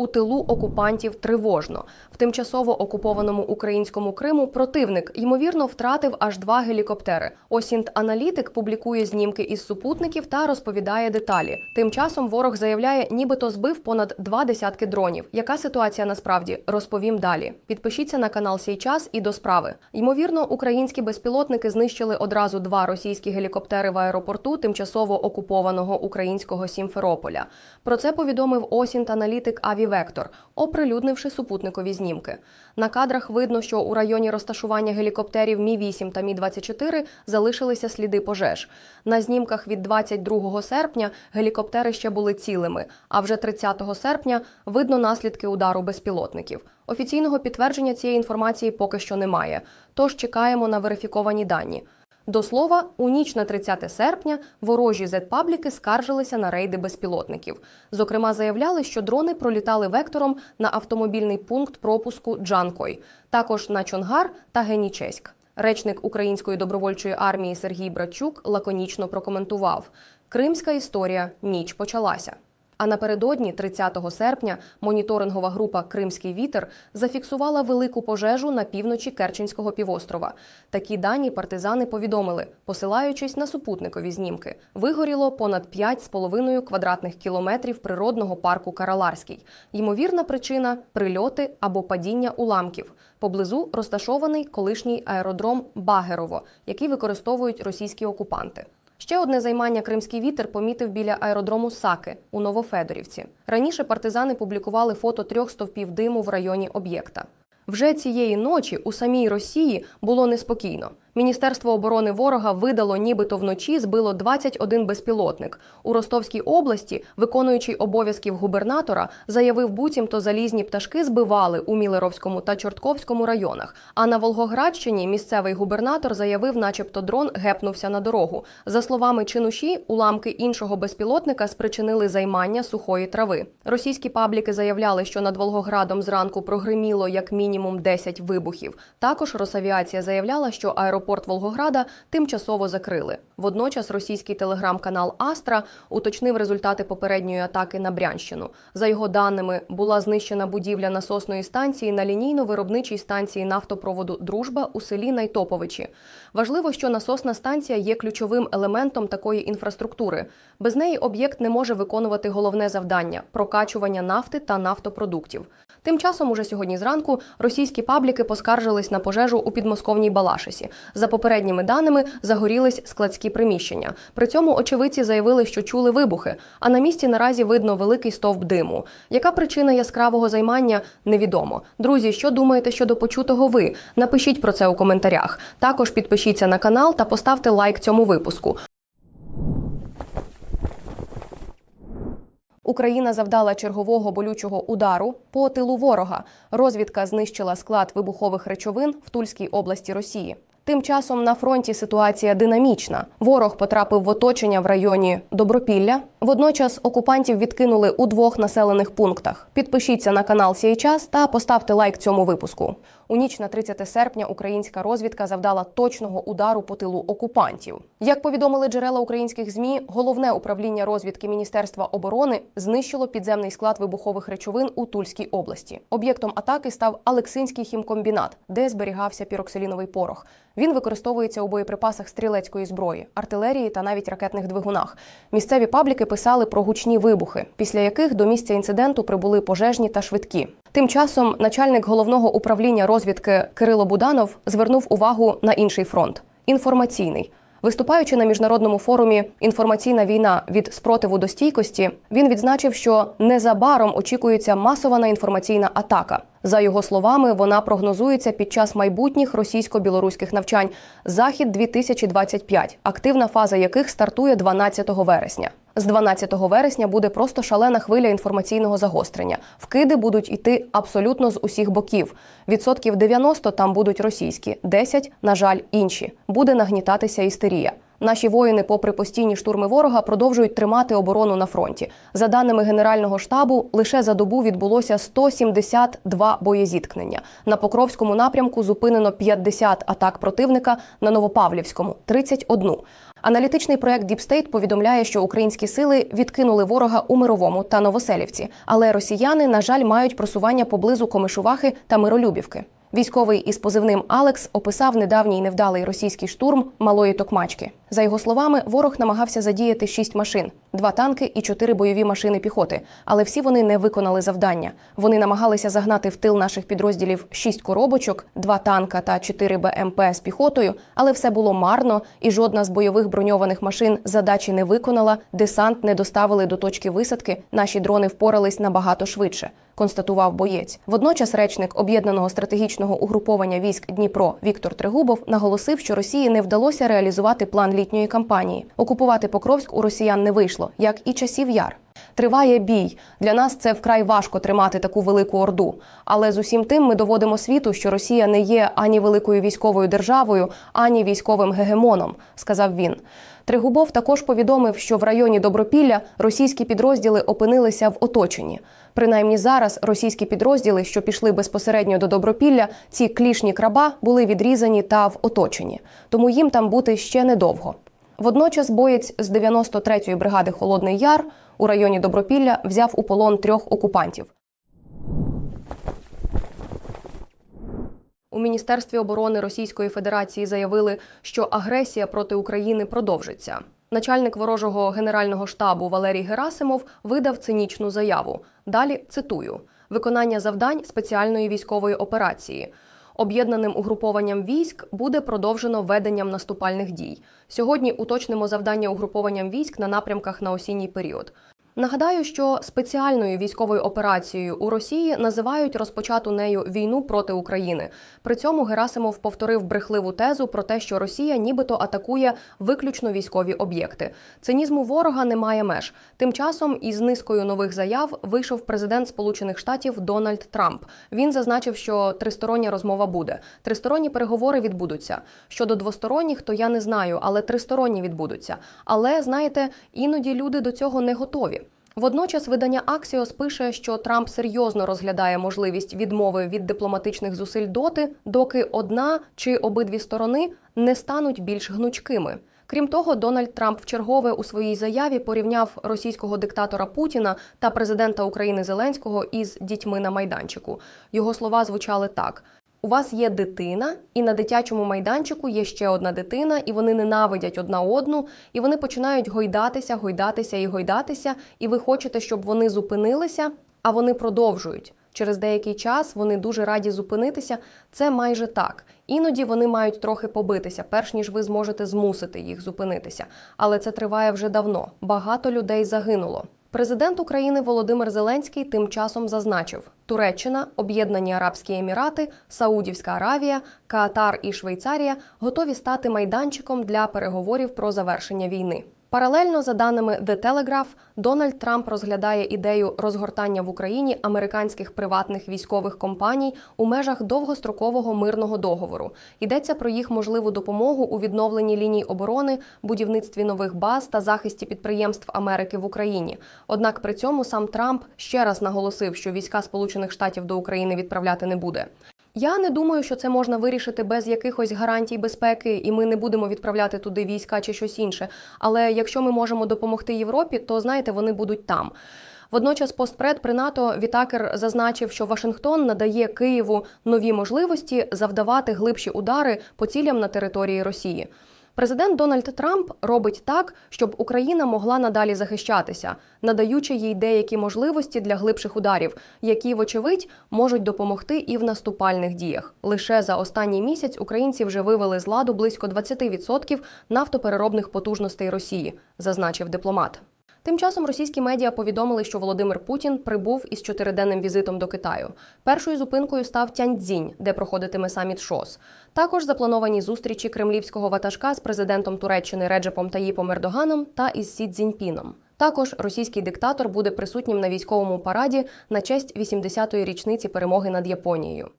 У тилу окупантів тривожно. В тимчасово окупованому українському Криму противник ймовірно втратив аж два гелікоптери. Осінт аналітик публікує знімки із супутників та розповідає деталі. Тим часом ворог заявляє, нібито збив понад два десятки дронів. Яка ситуація насправді розповім далі. Підпишіться на канал «Сій час» і до справи. Ймовірно, українські безпілотники знищили одразу два російські гелікоптери в аеропорту тимчасово окупованого українського Сімферополя. Про це повідомив Осінт аналітик Авівектор, оприлюднивши супутникові знімки. На кадрах видно, що у районі розташування гелікоптерів Мі 8 та Мі 24 залишилися сліди пожеж. На знімках від 22 серпня гелікоптери ще були цілими. А вже 30 серпня видно наслідки удару безпілотників. Офіційного підтвердження цієї інформації поки що немає. Тож чекаємо на верифіковані дані. До слова, у ніч на 30 серпня ворожі зет-пабліки скаржилися на рейди безпілотників. Зокрема, заявляли, що дрони пролітали вектором на автомобільний пункт пропуску Джанкой, також на Чонгар та Генічеськ. Речник Української добровольчої армії Сергій Брачук лаконічно прокоментував: Кримська історія ніч почалася. А напередодні, 30 серпня, моніторингова група Кримський вітер зафіксувала велику пожежу на півночі Керченського півострова. Такі дані партизани повідомили, посилаючись на супутникові знімки. Вигоріло понад 5,5 квадратних кілометрів природного парку Караларський. Ймовірна причина прильоти або падіння уламків. Поблизу розташований колишній аеродром Багерово, який використовують російські окупанти. Ще одне займання Кримський вітер помітив біля аеродрому Саки у Новофедорівці. Раніше партизани публікували фото трьох стовпів диму в районі об'єкта. Вже цієї ночі у самій Росії було неспокійно. Міністерство оборони ворога видало, нібито вночі збило 21 безпілотник. У Ростовській області, виконуючий обов'язків губернатора, заявив, буцімто залізні пташки збивали у Мілеровському та Чортковському районах. А на Волгоградщині місцевий губернатор заявив, начебто дрон гепнувся на дорогу. За словами чинуші, уламки іншого безпілотника спричинили займання сухої трави. Російські пабліки заявляли, що над Волгоградом зранку прогриміло як мінімум 10 вибухів. Також Росавіація заявляла, що аеропорт Волгограда тимчасово закрили. Водночас російський телеграм-канал Астра уточнив результати попередньої атаки на Брянщину. За його даними, була знищена будівля насосної станції на лінійно-виробничій станції нафтопроводу Дружба у селі Найтоповичі. Важливо, що насосна станція є ключовим елементом такої інфраструктури. Без неї об'єкт не може виконувати головне завдання прокачування нафти та нафтопродуктів. Тим часом, уже сьогодні зранку, російські пабліки поскаржились на пожежу у підмосковній Балашисі. За попередніми даними загорілись складські приміщення. При цьому очевидці заявили, що чули вибухи. А на місці наразі видно великий стовп диму. Яка причина яскравого займання невідомо. Друзі, що думаєте щодо почутого ви? Напишіть про це у коментарях. Також підпишіться на канал та поставте лайк цьому випуску. Україна завдала чергового болючого удару по тилу ворога. Розвідка знищила склад вибухових речовин в Тульській області Росії. Тим часом на фронті ситуація динамічна. Ворог потрапив в оточення в районі Добропілля. Водночас окупантів відкинули у двох населених пунктах. Підпишіться на канал «Сій час» та поставте лайк цьому випуску. У ніч на 30 серпня українська розвідка завдала точного удару по тилу окупантів. Як повідомили джерела українських змі, головне управління розвідки Міністерства оборони знищило підземний склад вибухових речовин у Тульській області. Об'єктом атаки став Алексинський хімкомбінат, де зберігався піроксиліновий порох. Він використовується у боєприпасах стрілецької зброї, артилерії та навіть ракетних двигунах. Місцеві пабліки писали про гучні вибухи, після яких до місця інциденту прибули пожежні та швидкі. Тим часом начальник головного управління розвідки Кирило Буданов звернув увагу на інший фронт інформаційний. Виступаючи на міжнародному форумі Інформаційна війна від спротиву до стійкості, він відзначив, що незабаром очікується масована інформаційна атака. За його словами, вона прогнозується під час майбутніх російсько-білоруських навчань Захід 2025 активна фаза яких стартує 12 вересня. З 12 вересня буде просто шалена хвиля інформаційного загострення. Вкиди будуть йти абсолютно з усіх боків. Відсотків 90 там будуть російські, 10, на жаль, інші. Буде нагнітатися істерія. Наші воїни, попри постійні штурми ворога, продовжують тримати оборону на фронті. За даними Генерального штабу, лише за добу відбулося 172 боєзіткнення. На Покровському напрямку зупинено 50 атак противника, на Новопавлівському 31. Аналітичний проект Deep State повідомляє, що українські сили відкинули ворога у Мировому та Новоселівці, але росіяни, на жаль, мають просування поблизу Комишувахи та Миролюбівки. Військовий із позивним Алекс описав недавній невдалий російський штурм малої токмачки. За його словами, ворог намагався задіяти шість машин, два танки і чотири бойові машини піхоти. Але всі вони не виконали завдання. Вони намагалися загнати в тил наших підрозділів шість коробочок, два танка та чотири БМП з піхотою. Але все було марно, і жодна з бойових броньованих машин задачі не виконала. Десант не доставили до точки висадки. Наші дрони впорались набагато швидше. Констатував боєць. Водночас речник об'єднаного стратегічного угруповання військ Дніпро Віктор Тригубов наголосив, що Росії не вдалося реалізувати план літньої кампанії. Окупувати Покровськ у росіян не вийшло, як і часів яр. Триває бій. Для нас це вкрай важко тримати таку велику орду. Але з усім тим ми доводимо світу, що Росія не є ані великою військовою державою, ані військовим гегемоном, сказав він. Тригубов також повідомив, що в районі Добропілля російські підрозділи опинилися в оточенні. Принаймні зараз російські підрозділи, що пішли безпосередньо до Добропілля, ці клішні краба були відрізані та в оточенні, тому їм там бути ще недовго. Водночас боєць з 93-ї бригади Холодний Яр у районі Добропілля взяв у полон трьох окупантів. У Міністерстві оборони Російської Федерації заявили, що агресія проти України продовжиться. Начальник ворожого генерального штабу Валерій Герасимов видав цинічну заяву. Далі цитую: виконання завдань спеціальної військової операції. Об'єднаним угрупованням військ буде продовжено веденням наступальних дій. Сьогодні уточнимо завдання угрупованням військ на напрямках на осінній період. Нагадаю, що спеціальною військовою операцією у Росії називають розпочату нею війну проти України. При цьому Герасимов повторив брехливу тезу про те, що Росія нібито атакує виключно військові об'єкти. Цинізму ворога немає меж. Тим часом із низкою нових заяв вийшов президент Сполучених Штатів Дональд Трамп. Він зазначив, що тристороння розмова буде. Тристоронні переговори відбудуться. Щодо двосторонніх, то я не знаю, але тристоронні відбудуться. Але знаєте, іноді люди до цього не готові. Водночас видання Axios пише, що Трамп серйозно розглядає можливість відмови від дипломатичних зусиль доти, доки одна чи обидві сторони не стануть більш гнучкими. Крім того, Дональд Трамп вчергове у своїй заяві порівняв російського диктатора Путіна та президента України Зеленського із дітьми на майданчику. Його слова звучали так. У вас є дитина, і на дитячому майданчику є ще одна дитина, і вони ненавидять одна одну, і вони починають гойдатися, гойдатися і гойдатися. І ви хочете, щоб вони зупинилися, а вони продовжують. Через деякий час вони дуже раді зупинитися. Це майже так. Іноді вони мають трохи побитися, перш ніж ви зможете змусити їх зупинитися. Але це триває вже давно. Багато людей загинуло. Президент України Володимир Зеленський тим часом зазначив: Туреччина, Об'єднані Арабські Емірати, Саудівська Аравія, Катар і Швейцарія готові стати майданчиком для переговорів про завершення війни. Паралельно, за даними The Telegraph, Дональд Трамп розглядає ідею розгортання в Україні американських приватних військових компаній у межах довгострокового мирного договору. Йдеться про їх можливу допомогу у відновленні ліній оборони, будівництві нових баз та захисті підприємств Америки в Україні. Однак при цьому сам Трамп ще раз наголосив, що війська Сполучених Штатів до України відправляти не буде. Я не думаю, що це можна вирішити без якихось гарантій безпеки, і ми не будемо відправляти туди війська чи щось інше. Але якщо ми можемо допомогти Європі, то знаєте, вони будуть там. Водночас, постпред при НАТО Вітакер зазначив, що Вашингтон надає Києву нові можливості завдавати глибші удари по цілям на території Росії. Президент Дональд Трамп робить так, щоб Україна могла надалі захищатися, надаючи їй деякі можливості для глибших ударів, які, вочевидь, можуть допомогти і в наступальних діях. Лише за останній місяць українці вже вивели з ладу близько 20% нафтопереробних потужностей Росії, зазначив дипломат. Тим часом російські медіа повідомили, що Володимир Путін прибув із чотириденним візитом до Китаю. Першою зупинкою став Тяньцзінь, де проходитиме саміт ШОС. Також заплановані зустрічі кремлівського ватажка з президентом Туреччини Реджепом Таїпом Ердоганом та із Сі Цзіньпіном. Також російський диктатор буде присутнім на військовому параді на честь 80-ї річниці перемоги над Японією.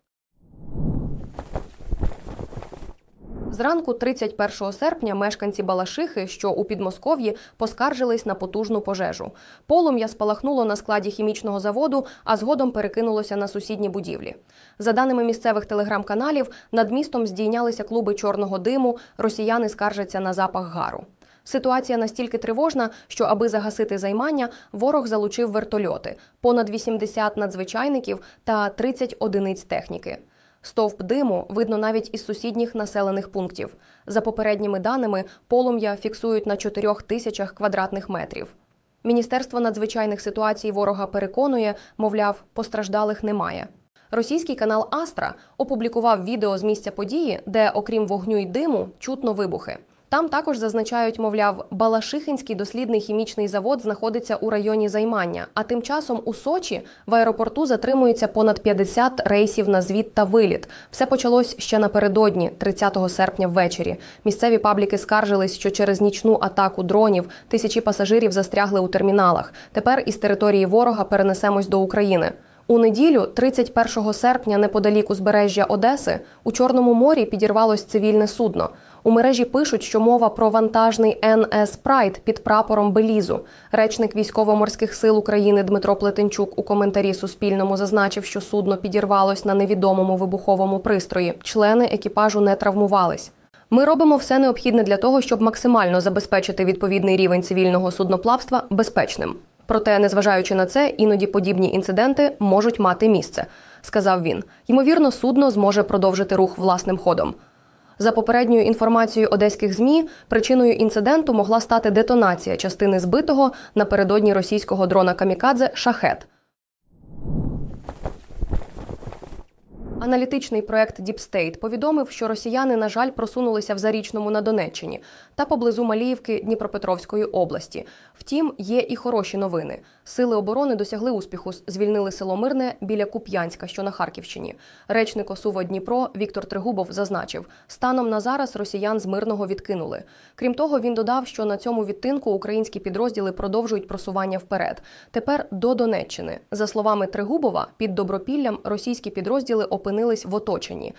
Зранку 31 серпня мешканці Балашихи, що у Підмосков'ї, поскаржились на потужну пожежу. Полум'я спалахнуло на складі хімічного заводу, а згодом перекинулося на сусідні будівлі. За даними місцевих телеграм-каналів, над містом здійнялися клуби чорного диму, росіяни скаржаться на запах гару. Ситуація настільки тривожна, що аби загасити займання, ворог залучив вертольоти, понад 80 надзвичайників та 30 одиниць техніки. Стовп диму видно навіть із сусідніх населених пунктів. За попередніми даними, полум'я фіксують на 4 тисячах квадратних метрів. Міністерство надзвичайних ситуацій ворога переконує, мовляв, постраждалих немає. Російський канал Астра опублікував відео з місця події, де, окрім вогню й диму, чутно вибухи. Там також зазначають, мовляв, Балашихинський дослідний хімічний завод знаходиться у районі займання. А тим часом у Сочі в аеропорту затримується понад 50 рейсів на звіт та виліт. Все почалось ще напередодні, 30 серпня ввечері. Місцеві пабліки скаржились, що через нічну атаку дронів тисячі пасажирів застрягли у терміналах. Тепер із території ворога перенесемось до України. У неділю, 31 серпня, неподалік узбережжя Одеси, у Чорному морі підірвалось цивільне судно. У мережі пишуть, що мова про вантажний НС Прайд під прапором Белізу. Речник військово-морських сил України Дмитро Плетенчук у коментарі Суспільному зазначив, що судно підірвалось на невідомому вибуховому пристрої. Члени екіпажу не травмувались. Ми робимо все необхідне для того, щоб максимально забезпечити відповідний рівень цивільного судноплавства безпечним. Проте, незважаючи на це, іноді подібні інциденти можуть мати місце, сказав він. Ймовірно, судно зможе продовжити рух власним ходом. За попередньою інформацією одеських змі, причиною інциденту могла стати детонація частини збитого напередодні російського дрона Камікадзе Шахет. Аналітичний проект State повідомив, що росіяни, на жаль, просунулися в Зарічному на Донеччині та поблизу Маліївки Дніпропетровської області. Втім, є і хороші новини. Сили оборони досягли успіху, звільнили село Мирне біля Куп'янська, що на Харківщині. Речник ОСУВО Дніпро Віктор Тригубов зазначив, станом на зараз росіян з мирного відкинули. Крім того, він додав, що на цьому відтинку українські підрозділи продовжують просування вперед. Тепер до Донеччини. За словами Тригубова, під Добропіллям російські підрозділи опинились в оточенні.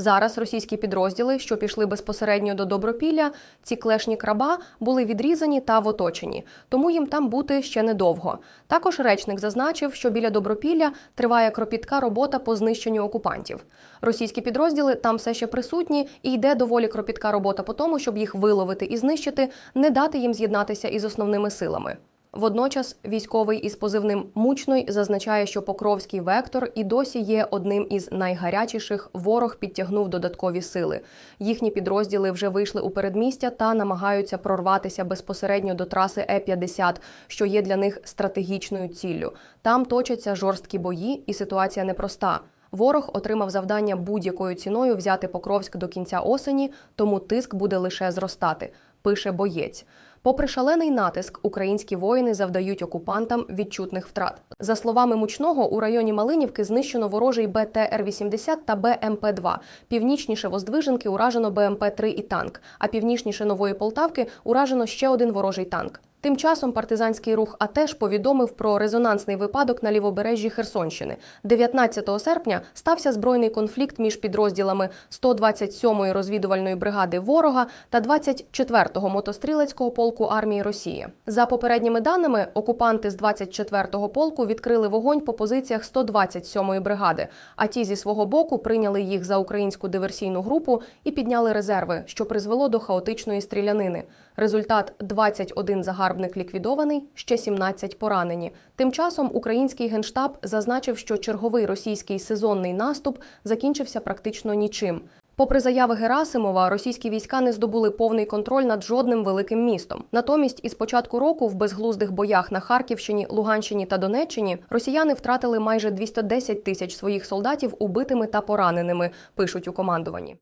Зараз російські підрозділи, що пішли безпосередньо до Добропілля, ці клешні краба були відрізані та в оточенні, тому їм там бути ще недовго. Також речник зазначив, що біля Добропілля триває кропітка робота по знищенню окупантів. Російські підрозділи там все ще присутні, і йде доволі кропітка робота по тому, щоб їх виловити і знищити, не дати їм з'єднатися із основними силами. Водночас військовий із позивним Мучной зазначає, що Покровський вектор і досі є одним із найгарячіших. Ворог підтягнув додаткові сили. Їхні підрозділи вже вийшли у передмістя та намагаються прорватися безпосередньо до траси Е-50, що є для них стратегічною ціллю. Там точаться жорсткі бої, і ситуація непроста. Ворог отримав завдання будь-якою ціною взяти Покровськ до кінця осені, тому тиск буде лише зростати. Пише боєць. Попри шалений натиск, українські воїни завдають окупантам відчутних втрат. За словами мучного, у районі Малинівки знищено ворожий БТР-80 та БМП-2. Північніше Воздвиженки уражено БМП-3 і танк. А північніше Нової Полтавки уражено ще один ворожий танк. Тим часом партизанський рух АТЕШ повідомив про резонансний випадок на лівобережжі Херсонщини. 19 серпня стався збройний конфлікт між підрозділами 127-ї розвідувальної бригади ворога та 24-го мотострілецького полку армії Росії. За попередніми даними, окупанти з 24-го полку відкрили вогонь по позиціях 127-ї бригади. А ті зі свого боку прийняли їх за українську диверсійну групу і підняли резерви, що призвело до хаотичної стрілянини. Результат 21 загарбник ліквідований, ще 17 поранені. Тим часом український генштаб зазначив, що черговий російський сезонний наступ закінчився практично нічим. Попри заяви Герасимова, російські війська не здобули повний контроль над жодним великим містом. Натомість, із початку року в безглуздих боях на Харківщині, Луганщині та Донеччині росіяни втратили майже 210 тисяч своїх солдатів убитими та пораненими. Пишуть у командуванні.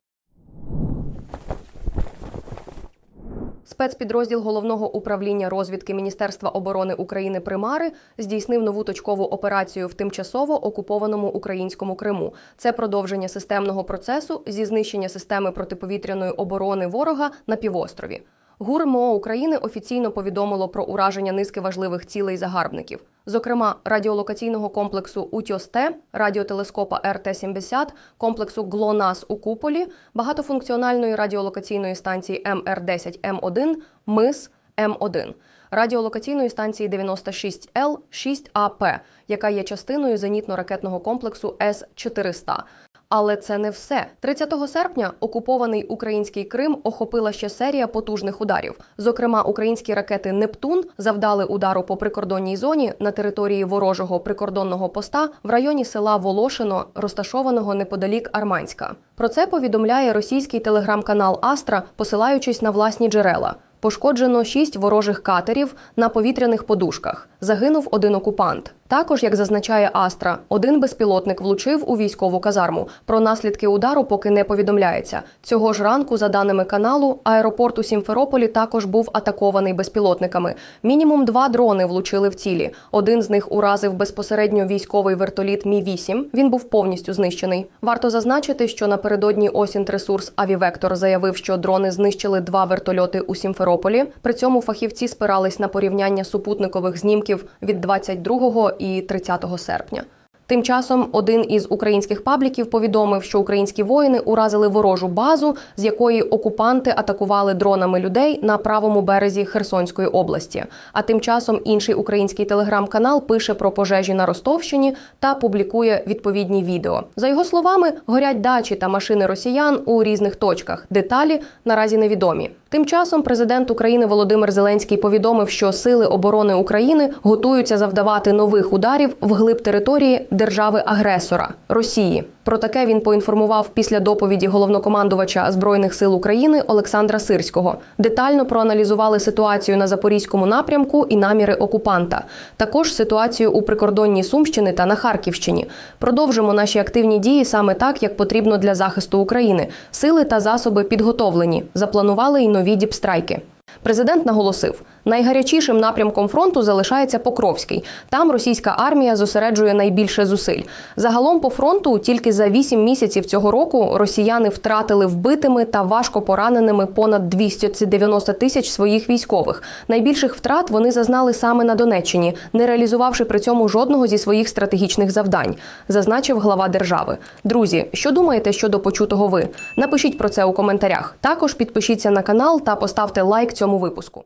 Спецпідрозділ головного управління розвідки Міністерства оборони України Примари здійснив нову точкову операцію в тимчасово окупованому українському Криму. Це продовження системного процесу зі знищення системи протиповітряної оборони ворога на півострові. ГУР МО України офіційно повідомило про ураження низки важливих цілей загарбників, зокрема радіолокаційного комплексу УТІОСТЕ, радіотелескопа РТ-70, комплексу ГЛОНАС у Куполі, багатофункціональної радіолокаційної станції МР-10М1, МИС М1, радіолокаційної станції 96Л 6АП, яка є частиною зенітно-ракетного комплексу С-400. Але це не все. 30 серпня окупований український Крим охопила ще серія потужних ударів. Зокрема, українські ракети Нептун завдали удару по прикордонній зоні на території ворожого прикордонного поста в районі села Волошино, розташованого неподалік Арманська. Про це повідомляє російський телеграм-канал Астра, посилаючись на власні джерела. Пошкоджено шість ворожих катерів на повітряних подушках. Загинув один окупант. Також, як зазначає Астра, один безпілотник влучив у військову казарму. Про наслідки удару поки не повідомляється. Цього ж ранку, за даними каналу, аеропорт у Сімферополі також був атакований безпілотниками. Мінімум два дрони влучили в цілі. Один з них уразив безпосередньо військовий вертоліт Мі 8 Він був повністю знищений. Варто зазначити, що напередодні Осінтресурс Авівектор заявив, що дрони знищили два вертольоти у Сімферополі. При цьому фахівці спирались на порівняння супутникових знімків від 22 і 30 серпня. Тим часом один із українських пабліків повідомив, що українські воїни уразили ворожу базу, з якої окупанти атакували дронами людей на правому березі Херсонської області. А тим часом інший український телеграм-канал пише про пожежі на Ростовщині та публікує відповідні відео. За його словами, горять дачі та машини росіян у різних точках. Деталі наразі невідомі. Тим часом президент України Володимир Зеленський повідомив, що сили оборони України готуються завдавати нових ударів вглиб території держави-агресора Росії. Про таке він поінформував після доповіді головнокомандувача збройних сил України Олександра Сирського. Детально проаналізували ситуацію на запорізькому напрямку і наміри окупанта. Також ситуацію у прикордонній Сумщини та на Харківщині. Продовжимо наші активні дії саме так, як потрібно для захисту України. Сили та засоби підготовлені. Запланували й нові діпстрайки. Президент наголосив, найгарячішим напрямком фронту залишається Покровський. Там російська армія зосереджує найбільше зусиль. Загалом по фронту тільки за 8 місяців цього року росіяни втратили вбитими та важко пораненими понад 290 тисяч своїх військових. Найбільших втрат вони зазнали саме на Донеччині, не реалізувавши при цьому жодного зі своїх стратегічних завдань, зазначив глава держави. Друзі, що думаєте щодо почутого ви? Напишіть про це у коментарях. Також підпишіться на канал та поставте лайк цьому випуску.